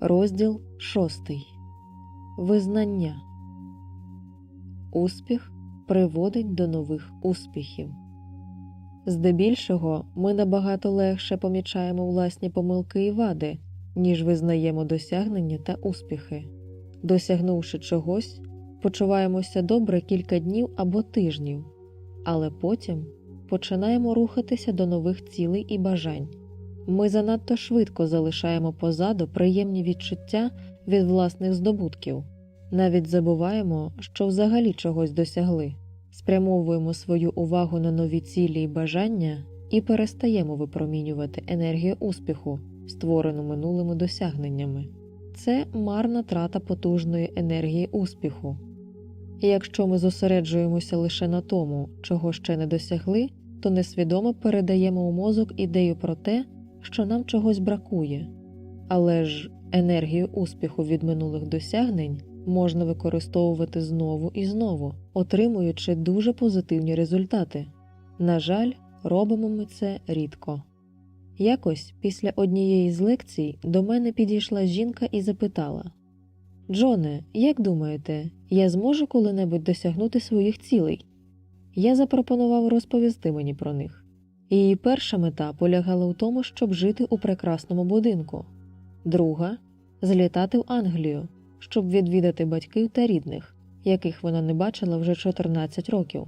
Розділ 6. Визнання. Успіх приводить до нових успіхів. Здебільшого ми набагато легше помічаємо власні помилки і вади, ніж визнаємо досягнення та успіхи. Досягнувши чогось, почуваємося добре кілька днів або тижнів, але потім починаємо рухатися до нових цілей і бажань. Ми занадто швидко залишаємо позаду приємні відчуття від власних здобутків, навіть забуваємо, що взагалі чогось досягли, спрямовуємо свою увагу на нові цілі і бажання і перестаємо випромінювати енергію успіху, створену минулими досягненнями. Це марна трата потужної енергії успіху. Якщо ми зосереджуємося лише на тому, чого ще не досягли, то несвідомо передаємо у мозок ідею про те, що нам чогось бракує, але ж енергію успіху від минулих досягнень можна використовувати знову і знову, отримуючи дуже позитивні результати. На жаль, робимо ми це рідко. Якось після однієї з лекцій до мене підійшла жінка і запитала Джоне, як думаєте, я зможу коли-небудь досягнути своїх цілей? Я запропонував розповісти мені про них. Її перша мета полягала у тому, щоб жити у прекрасному будинку, друга злітати в Англію, щоб відвідати батьків та рідних, яких вона не бачила вже 14 років,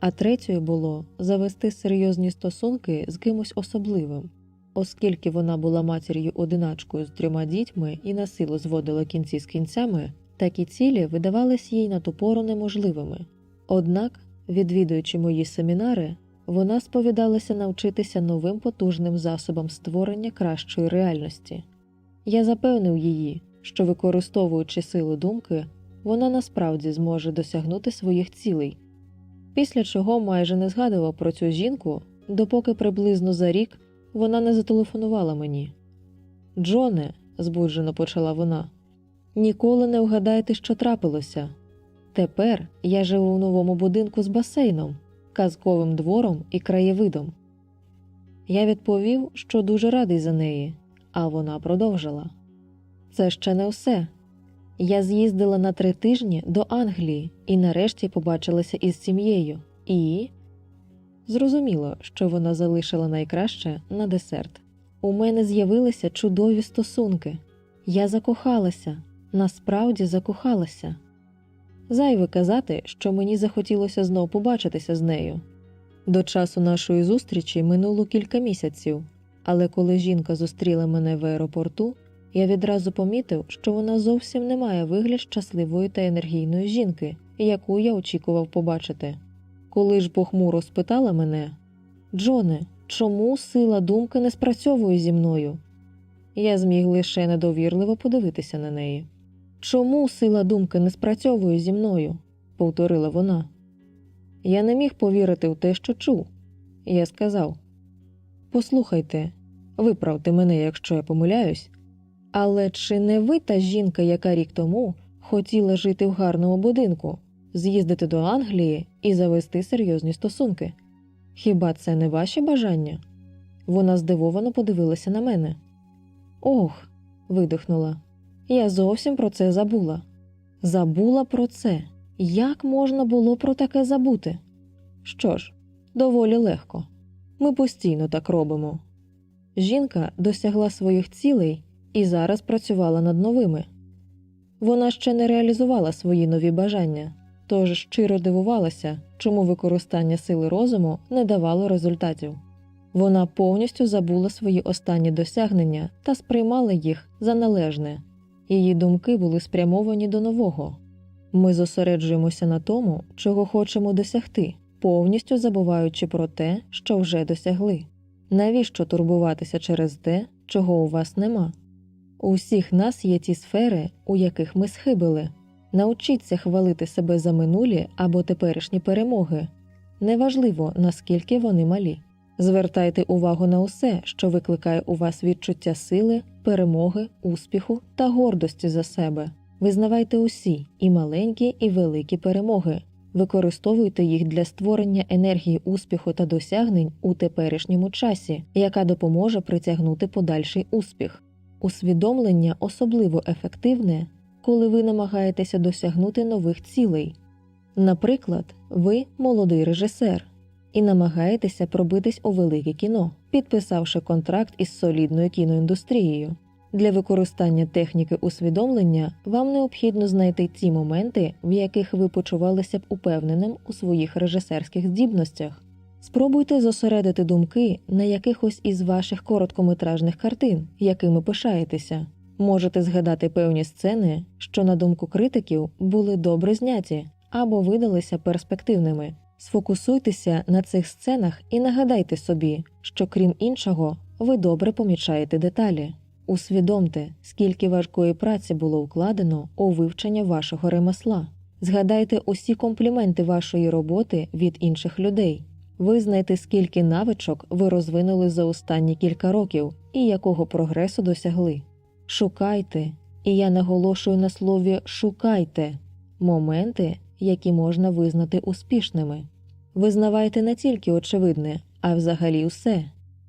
а третьою було завести серйозні стосунки з кимось особливим, оскільки вона була матір'ю одиначкою з трьома дітьми і на силу зводила кінці з кінцями, такі цілі видавались їй на ту пору неможливими. Однак, відвідуючи мої семінари, вона сповідалася навчитися новим потужним засобам створення кращої реальності. Я запевнив її, що використовуючи силу думки, вона насправді зможе досягнути своїх цілей, після чого майже не згадував про цю жінку, допоки приблизно за рік вона не зателефонувала мені. Джоне, збуджено почала вона, ніколи не вгадайте, що трапилося. Тепер я живу в новому будинку з басейном казковим двором і краєвидом. Я відповів, що дуже радий за неї, а вона продовжила. Це ще не все. Я з'їздила на три тижні до Англії і нарешті побачилася із сім'єю, і зрозуміло, що вона залишила найкраще на десерт. У мене з'явилися чудові стосунки. Я закохалася, насправді закохалася. Зайве казати, що мені захотілося знов побачитися з нею. До часу нашої зустрічі минуло кілька місяців, але коли жінка зустріла мене в аеропорту, я відразу помітив, що вона зовсім не має вигляд щасливої та енергійної жінки, яку я очікував побачити. Коли ж похмуро спитала мене Джоне, чому сила думки не спрацьовує зі мною? Я зміг лише недовірливо подивитися на неї. Чому сила думки не спрацьовує зі мною? повторила вона. Я не міг повірити в те, що чув. Я сказав Послухайте, виправте мене, якщо я помиляюсь, але чи не ви та жінка, яка рік тому хотіла жити в гарному будинку, з'їздити до Англії і завести серйозні стосунки? Хіба це не ваші бажання? Вона здивовано подивилася на мене. Ох, видихнула. Я зовсім про це забула. Забула про це. Як можна було про таке забути? Що ж, доволі легко. Ми постійно так робимо. Жінка досягла своїх цілей і зараз працювала над новими. Вона ще не реалізувала свої нові бажання, тож щиро дивувалася, чому використання сили розуму не давало результатів. Вона повністю забула свої останні досягнення та сприймала їх за належне. Її думки були спрямовані до нового. Ми зосереджуємося на тому, чого хочемо досягти, повністю забуваючи про те, що вже досягли. Навіщо турбуватися через те, чого у вас нема? У всіх нас є ті сфери, у яких ми схибили. Научіться хвалити себе за минулі або теперішні перемоги. Неважливо, наскільки вони малі. Звертайте увагу на усе, що викликає у вас відчуття сили, перемоги, успіху та гордості за себе. Визнавайте усі і маленькі, і великі перемоги. Використовуйте їх для створення енергії успіху та досягнень у теперішньому часі, яка допоможе притягнути подальший успіх. Усвідомлення особливо ефективне, коли ви намагаєтеся досягнути нових цілей. Наприклад, ви молодий режисер і намагаєтеся пробитись у велике кіно, підписавши контракт із солідною кіноіндустрією. Для використання техніки усвідомлення вам необхідно знайти ті моменти, в яких ви почувалися б упевненим у своїх режисерських здібностях. Спробуйте зосередити думки на якихось із ваших короткометражних картин, якими пишаєтеся. Можете згадати певні сцени, що, на думку критиків, були добре зняті або видалися перспективними. Сфокусуйтеся на цих сценах і нагадайте собі, що крім іншого, ви добре помічаєте деталі. Усвідомте, скільки важкої праці було вкладено у вивчення вашого ремесла. Згадайте усі компліменти вашої роботи від інших людей. Визнайте, скільки навичок ви розвинули за останні кілька років і якого прогресу досягли. Шукайте, і я наголошую на слові шукайте моменти, які можна визнати успішними. Визнавайте не тільки очевидне, а взагалі усе.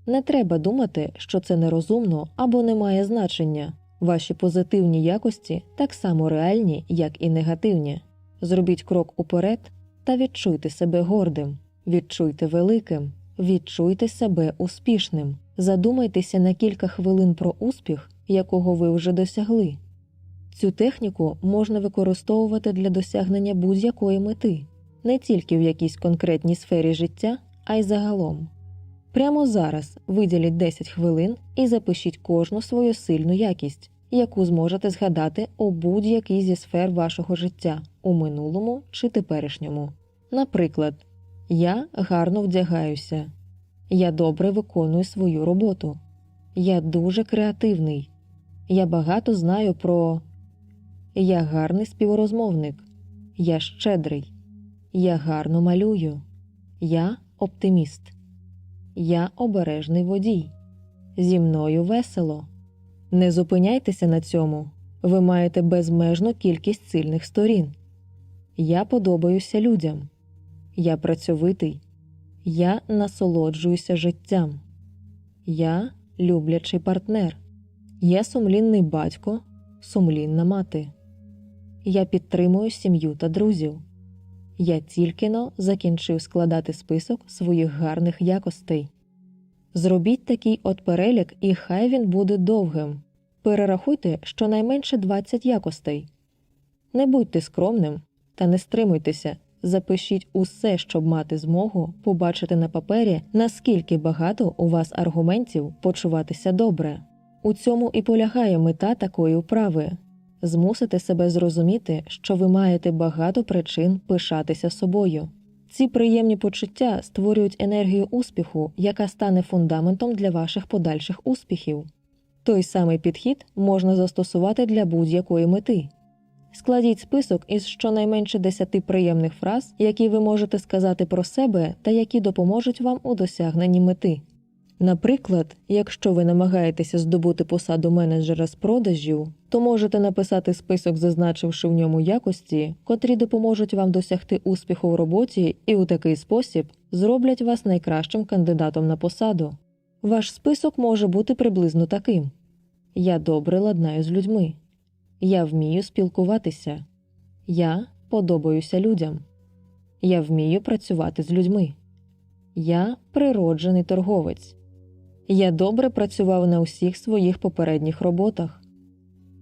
Не треба думати, що це нерозумно або не має значення. Ваші позитивні якості так само реальні, як і негативні. Зробіть крок уперед та відчуйте себе гордим, відчуйте великим, відчуйте себе успішним. Задумайтеся на кілька хвилин про успіх, якого ви вже досягли. Цю техніку можна використовувати для досягнення будь-якої мети, не тільки в якійсь конкретній сфері життя, а й загалом. Прямо зараз виділіть 10 хвилин і запишіть кожну свою сильну якість, яку зможете згадати у будь-якій зі сфер вашого життя у минулому чи теперішньому. Наприклад, я гарно вдягаюся, я добре виконую свою роботу, я дуже креативний, я багато знаю про я гарний співрозмовник, я щедрий, я гарно малюю, я оптиміст. Я обережний водій. Зі мною весело. Не зупиняйтеся на цьому. Ви маєте безмежну кількість сильних сторін. Я подобаюся людям. Я працьовитий. Я насолоджуюся життям. Я люблячий партнер. Я сумлінний батько, сумлінна мати. Я підтримую сім'ю та друзів. Я тільки но закінчив складати список своїх гарних якостей. Зробіть такий от перелік, і хай він буде довгим. Перерахуйте щонайменше 20 якостей. Не будьте скромним та не стримуйтеся, запишіть усе, щоб мати змогу побачити на папері, наскільки багато у вас аргументів почуватися добре. У цьому і полягає мета такої вправи змусити себе зрозуміти, що ви маєте багато причин пишатися собою. Ці приємні почуття створюють енергію успіху, яка стане фундаментом для ваших подальших успіхів. Той самий підхід можна застосувати для будь-якої мети. Складіть список із щонайменше 10 приємних фраз, які ви можете сказати про себе та які допоможуть вам у досягненні мети. Наприклад, якщо ви намагаєтеся здобути посаду менеджера з продажів, то можете написати список, зазначивши в ньому якості, котрі допоможуть вам досягти успіху в роботі і у такий спосіб зроблять вас найкращим кандидатом на посаду. Ваш список може бути приблизно таким: Я добре ладнаю з людьми, я вмію спілкуватися, я подобаюся людям, я вмію працювати з людьми, я природжений торговець. Я добре працював на усіх своїх попередніх роботах.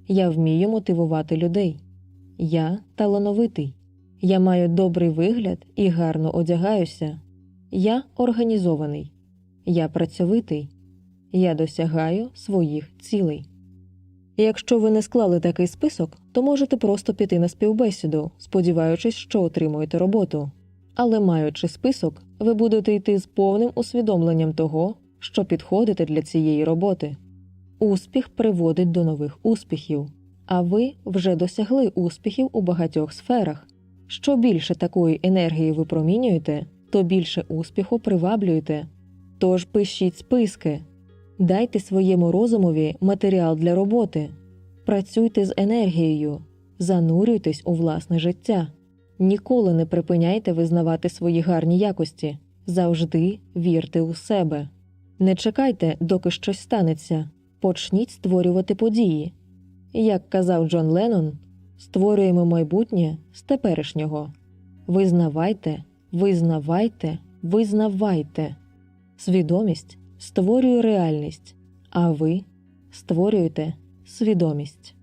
Я вмію мотивувати людей. Я талановитий. Я маю добрий вигляд і гарно одягаюся. Я організований. Я працьовитий. Я досягаю своїх цілей. Якщо ви не склали такий список, то можете просто піти на співбесіду, сподіваючись, що отримуєте роботу. Але маючи список, ви будете йти з повним усвідомленням того, що підходите для цієї роботи. Успіх приводить до нових успіхів, а ви вже досягли успіхів у багатьох сферах. Що більше такої енергії ви промінюєте, то більше успіху приваблюєте. Тож пишіть списки, дайте своєму розумові матеріал для роботи, працюйте з енергією, занурюйтесь у власне життя. Ніколи не припиняйте визнавати свої гарні якості, завжди вірте у себе. Не чекайте, доки щось станеться. Почніть створювати події. Як казав Джон Леннон, створюємо майбутнє з теперішнього. Визнавайте, визнавайте, визнавайте. Свідомість створює реальність, а ви створюєте свідомість.